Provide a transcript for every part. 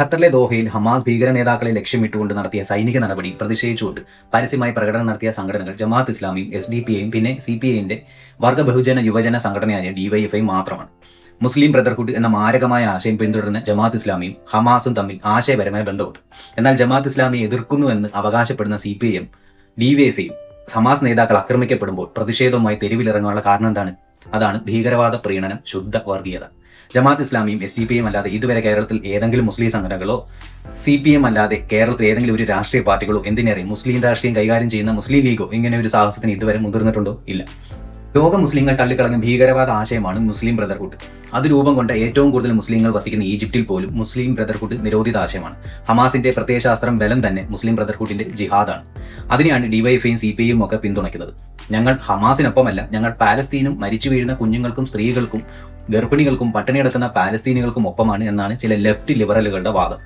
ഖത്തറിലെ ദോഹയിൽ ഹമാസ് ഭീകര നേതാക്കളെ ലക്ഷ്യമിട്ടുകൊണ്ട് നടത്തിയ സൈനിക നടപടി പ്രതിഷേധിച്ചുകൊണ്ട് പരസ്യമായി പ്രകടനം നടത്തിയ സംഘടനകൾ ജമാഅത്ത് ഇസ്ലാമിയും എസ് ഡി പി ഐയും പിന്നെ സി പി ഐന്റെ വർഗ ബഹുജന യുവജന സംഘടനയായ ഡിവൈഎഫ്ഐ മാത്രമാണ്. മുസ്ലിം ബ്രദർഹുഡ് എന്ന മാരകമായ ആശയം പിന്തുടരുന്ന ജമാഅത്ത് ഇസ്ലാമിയും ഹമാസും തമ്മിൽ ആശയപരമായ ബന്ധമുണ്ട്. എന്നാൽ ജമാഅത്ത് ഇസ്ലാമിയെ എതിർക്കുന്നുവെന്ന് അവകാശപ്പെടുന്ന സി പി ഐയും ഡിവൈഎഫ്ഐയും ഹമാസ് നേതാക്കൾ ആക്രമിക്കപ്പെടുമ്പോൾ പ്രതിഷേധവുമായി തെരുവിലിറങ്ങാനുള്ള കാരണം എന്താണ്? അതാണ് ഭീകരവാദ പ്രീണനം ശുദ്ധ വർഗീയത. ജമാഅത്ത് ഇസ്ലാമിയും എസ് ഡി പി എം അല്ലാതെ ഇതുവരെ കേരളത്തിൽ ഏതെങ്കിലും മുസ്ലിം സംഘടനകളോ സി പി എം അല്ലാതെ കേരളത്തിൽ ഏതെങ്കിലും ഒരു രാഷ്ട്രീയ പാർട്ടികളോ എന്തിനേറെ മുസ്ലിം രാഷ്ട്രീയം കൈകാര്യം ചെയ്യുന്ന മുസ്ലിം ലീഗോ ഇങ്ങനെ ഒരു സാഹസത്തിന് ഇതുവരെ മുതിർന്നിട്ടുണ്ടോ? ഇല്ല. ലോക മുസ്ലിങ്ങൾ തള്ളിക്കളഞ്ഞ ഭീകരവാദ ആശയമാണ് മുസ്ലിം ബ്രദർഹുഡ്. അത് രൂപം കൊണ്ട ഏറ്റവും കൂടുതൽ മുസ്ലിങ്ങൾ വസിക്കുന്ന ഈജിപ്തിൽ പോലും മുസ്ലിം ബ്രദർഹുഡ് നിരോധിത ആശയമാണ്. ഹമാസിന്റെ പ്രത്യയശാസ്ത്രം ബലം തന്നെ മുസ്ലിം ബ്രദർഹുഡിന്റെ ജിഹാദാണ്. അതിനെയാണ് ഡിവൈഎഫ്ഐയും സി പി ഐയും ഒക്കെ പിന്തുണയ്ക്കുന്നത്. ഞങ്ങൾ ഹമാസിനൊപ്പമല്ല ഞങ്ങൾ പാലസ്തീനും മരിച്ചു വീഴുന്ന കുഞ്ഞുങ്ങൾക്കും സ്ത്രീകൾക്കും ഗർഭിണികൾക്കും പട്ടിണി കിടക്കുന്ന പാലസ്തീനുകൾക്കും ഒപ്പമാണ് എന്നാണ് ചില ലെഫ്റ്റ് ലിബറലുകളുടെ വാദം.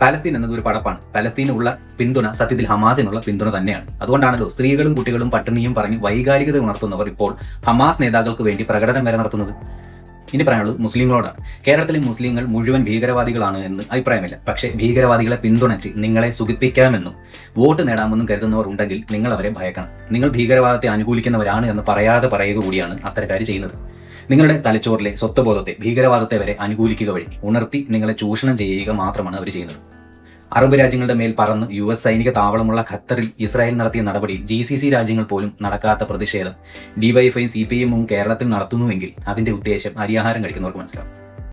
പാലസ്തീൻ എന്നത് ഒരു പടപ്പാണ്. പലസ്തീനുള്ള പിന്തുണ സത്യത്തിൽ ഹമാസിനുള്ള പിന്തുണ തന്നെയാണ്. അതുകൊണ്ടാണല്ലോ സ്ത്രീകളും കുട്ടികളും പട്ടിണിയും പറഞ്ഞ് വൈകാരികത ഉണർത്തുന്നവർ ഇപ്പോൾ ഹമാസ് നേതാക്കൾക്ക് വേണ്ടി പ്രകടനം വരെ നടത്തുന്നത്. ഇനി പറയാനുള്ളത് മുസ്ലിങ്ങളോടാണ്. കേരളത്തിലെ മുസ്ലിങ്ങൾ മുഴുവൻ ഭീകരവാദികളാണ് എന്ന് അഭിപ്രായമില്ല. പക്ഷേ ഭീകരവാദികളെ പിന്തുണച്ച് നിങ്ങളെ സുഖിപ്പിക്കാമെന്നും വോട്ട് നേടാമെന്നും കരുതുന്നവർ ഉണ്ടെങ്കിൽ നിങ്ങൾ അവരെ ഭയക്കണം. നിങ്ങൾ ഭീകരവാദത്തെ അനുകൂലിക്കുന്നവരാണ് എന്ന് പറയാതെ പറയുക കൂടിയാണ് അത്തരക്കാർ ചെയ്യുന്നത്. നിങ്ങളുടെ തലച്ചോറിലെ സ്വത്വബോധത്തെ ഭീകരവാദത്തെ വരെ അനുകൂലിക്കുക വഴി ഉണർത്തി നിങ്ങളെ ചൂഷണം ചെയ്യുക മാത്രമാണ് അവർ ചെയ്യുന്നത്. അറബ് രാജ്യങ്ങളുടെ മേൽ പറന്ന് യു എസ് സൈനിക താവളമുള്ള ഖത്തറിൽ ഇസ്രായേൽ നടത്തിയ നടപടിയിൽ ജി സി സി രാജ്യങ്ങൾ പോലും നടക്കാത്ത പ്രതിഷേധം. ഡിവൈഎഫ്ഐ സി പി എമ്മും കേരളത്തിൽ നടത്തുന്നുവെങ്കിൽ അതിന്റെ ഉദ്ദേശം അരിയാഹാരം കഴിക്കുന്നവർക്ക് മനസ്സിലാവും.